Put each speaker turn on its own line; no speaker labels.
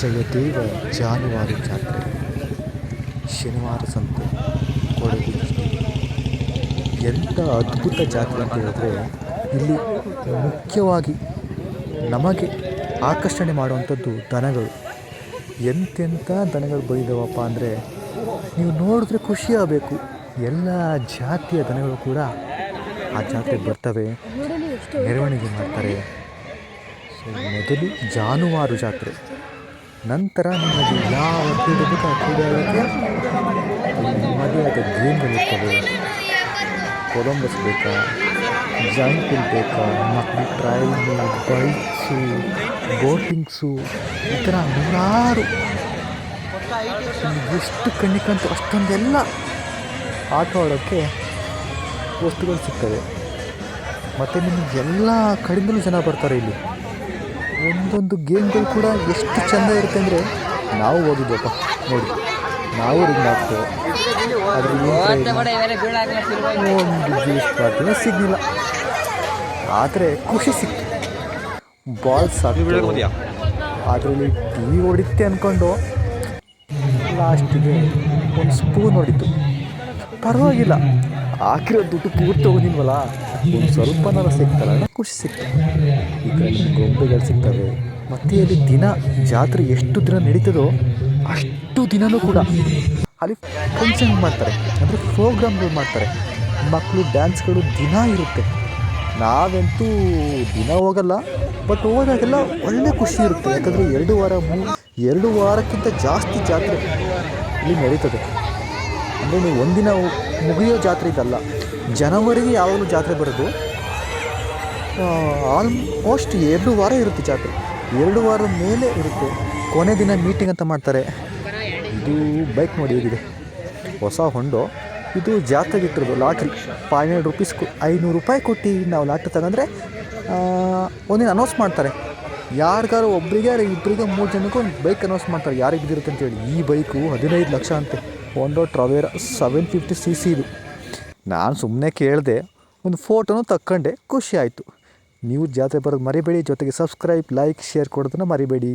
ಜಯದೇವ ಜಾನುವಾರು ಜಾತ್ರೆ. ಶನಿವಾರ ಸಂತೆ ಕೊಡಗು ಎಂಥ ಅದ್ಭುತ ಜಾತ್ರೆ ಅಂತ ಹೇಳಿದ್ರೆ, ಇಲ್ಲಿ ಮುಖ್ಯವಾಗಿ ನಮಗೆ ಆಕರ್ಷಣೆ ಮಾಡುವಂಥದ್ದು ದನಗಳು. ಎಂತೆಂಥ ದನಗಳು ಬಂದಿದ್ದಾವಪ್ಪ ಅಂದರೆ, ನೀವು ನೋಡಿದ್ರೆ ಖುಷಿಯಾಗಬೇಕು ಎಲ್ಲ ಜಾತಿಯ ದನಗಳು ಕೂಡ ಆ ಜಾತ್ರೆಗೆ ಬರ್ತವೆ. ಮೆರವಣಿಗೆ ಮಾಡ್ತಾರೆ. ಸೊ, ಮೊದಲು ಜಾನುವಾರು ಜಾತ್ರೆ. ನಂತರ ನಿಮಗೆ ಯಾವ ಕ್ರೀಡೆಗೂ ಆ ಕ್ರೀಡೆ ಆಡೋಕ್ಕೆ ನಿಮ್ಮದೇ ಆದ ಗೇಮ್ಗಳಿರ್ತವೆ ಕೊಲಂಬಸ್ ಬೇಕಾ? ವೀಲ್ ಬೇಕಾ? ಮತ್ತು ಟ್ರೈನು ಬೈಕ್ಸು ಬೋಟಿಂಗ್ಸು ಈ ಥರ ನೂರಾರು. ಎಷ್ಟು ಕಣ್ಣಿಕಂತೂ ಅಷ್ಟೊಂದೆಲ್ಲ ಆಟ ಆಡೋಕ್ಕೆ ವಸ್ತುಗಳು ಸಿಗ್ತವೆ. ಮತ್ತು ನಿಮಗೆ ಎಲ್ಲ ಕಡೆಯಿಂದಲೂ ಜನ ಬರ್ತಾರೆ ಇಲ್ಲಿ. ಒಂದೊಂದು ಗೇಮ್ಗಳು ಕೂಡ ಎಷ್ಟು ಚೆಂದ ಇರುತ್ತೆ ಅಂದರೆ ನಾವು ಓದಿದ್ದಪ್ಪ ನೋಡಿ ನಾವು ರಿಂಗ್ ಹಾಕ್ತೇವೆ. ಅದ್ರಲ್ಲಿ ಒಂದು ಜ್ಯೂಸ್ ಸಿಗಲಿಲ್ಲ. ಆದರೆ ಖುಷಿ ಸಿಕ್ತು. ಬಾಲ್ ಸಾಕು ಅದರಲ್ಲಿ ಟಿ ವಿ ಹೊಡಿತೆ ಅಂದ್ಕೊಂಡು ಲಾಸ್ಟಿಗೆ ಒಂದು ಸ್ಪೂನ್ ಹೊಡಿತು. ಪರವಾಗಿಲ್ಲ. ಹಾಕಿರೋ ದುಡ್ಡು ಪೂರ್ತಿ ಹೋಗೋದಿಲ್ವಲ್ಲ ಒಂದು ಸ್ವಲ್ಪನಾರ ಸಿಗ್ತಲ್ಲ ಅನ್ನೋ ಖುಷಿ ಸಿಗ್ತದೆ. ಈ ಕಡೆ ಗೊಂಬೆಗಳು ಸಿಗ್ತವೆ. ಮತ್ತೆ ಅಲ್ಲಿ ದಿನ, ಜಾತ್ರೆ ಎಷ್ಟು ದಿನ ನಡೀತದೋ ಅಷ್ಟು ದಿನವೂ ಕೂಡ. ಅಲ್ಲಿ ಫಂಕ್ಷನ್ ಮಾಡ್ತಾರೆ? ಅಂದರೆ ಪ್ರೋಗ್ರಾಮ್ಗಳು ಮಾಡ್ತಾರೆ. ಮಕ್ಕಳು ಡ್ಯಾನ್ಸ್ಗಳು ದಿನ ಇರುತ್ತೆ. ನಾವಂತೂ ದಿನ ಹೋಗಲ್ಲ ಬಟ್ ಹೋದಾಗೆಲ್ಲ ಒಳ್ಳೆ ಖುಷಿ ಇರುತ್ತೆ. ಯಾಕಂದರೆ ಎರಡು ವಾರ ಮೂ, ಎರಡು ವಾರಕ್ಕಿಂತ ಜಾಸ್ತಿ ಜಾತ್ರೆ ಇಲ್ಲಿ ನಡೀತದೆ. ಅಂದರೆ ನೀವು ಒಂದಿನ ಮುಗಿಯೋ ಜಾತ್ರೆ ಇದಲ್ಲ. ಜನವರಿಗೆ ಯಾವಾಗಲೂ ಜಾತ್ರೆ ಬರೋದು. ಆಲ್ಮೋಸ್ಟ್ ಎರಡು ವಾರ ಇರುತ್ತೆ ಜಾತ್ರೆ. ಎರಡು ವಾರ ಮೇಲೆ ಇರುತ್ತೆ. ಕೊನೆ ದಿನ ಮೀಟಿಂಗ್ ಅಂತ ಮಾಡ್ತಾರೆ. ಇದು ಬೈಕ್ ನೋಡಿ ಹೇಗಿದೆ. ಹೊಸ ಹೊಂಡು ಇದು ಜಾತ್ರೆಗೆ ಇಟ್ಟಿರೋದು ಲಾಟ್ರಿ ಫೈವ್ ಹಂಡ್ರೆಡ್ ರುಪೀಸ್ ಐನೂರು ರೂಪಾಯಿ ಕೊಟ್ಟು ನಾವು ಲಾಟ್ರಿ ತಗೊಂಡ್ರೆ ಒಂದಿನ ಅನೌನ್ಸ್ ಮಾಡ್ತಾರೆ. ಯಾರಿಗಾರು ಒಬ್ಬರಿಗೆ ಇಬ್ಬರಿಗೆ ಮೂರು ಜನಕ್ಕೂ ಒಂದು ಬೈಕ್ ಅನೌನ್ಸ್ ಮಾಡ್ತಾರೆ. ಯಾರಿಗೆ ಬಿದ್ದಿರುತ್ತೆ ಅಂತೇಳಿ ಈ ಬೈಕು ಹದಿನೈದು ಲಕ್ಷ ಅಂತೆ. ಒಂದು Tavera seven fifty C C ಇದು. ನಾನು ಸುಮ್ಮನೆ ಕೇಳಿದೆ, ಒಂದು ಫೋಟೋನು ತಕ್ಕೊಂಡೆ, ಖುಷಿ ಆಯಿತು. ನೀವು ಜಾತ್ರೆ ಬರೋದು ಮರಿಬೇಡಿ. ಜೊತೆಗೆ ಸಬ್ಸ್ಕ್ರೈಬ್ ಲೈಕ್ ಶೇರ್ ಕೊಡೋದನ್ನು ಮರಿಬೇಡಿ.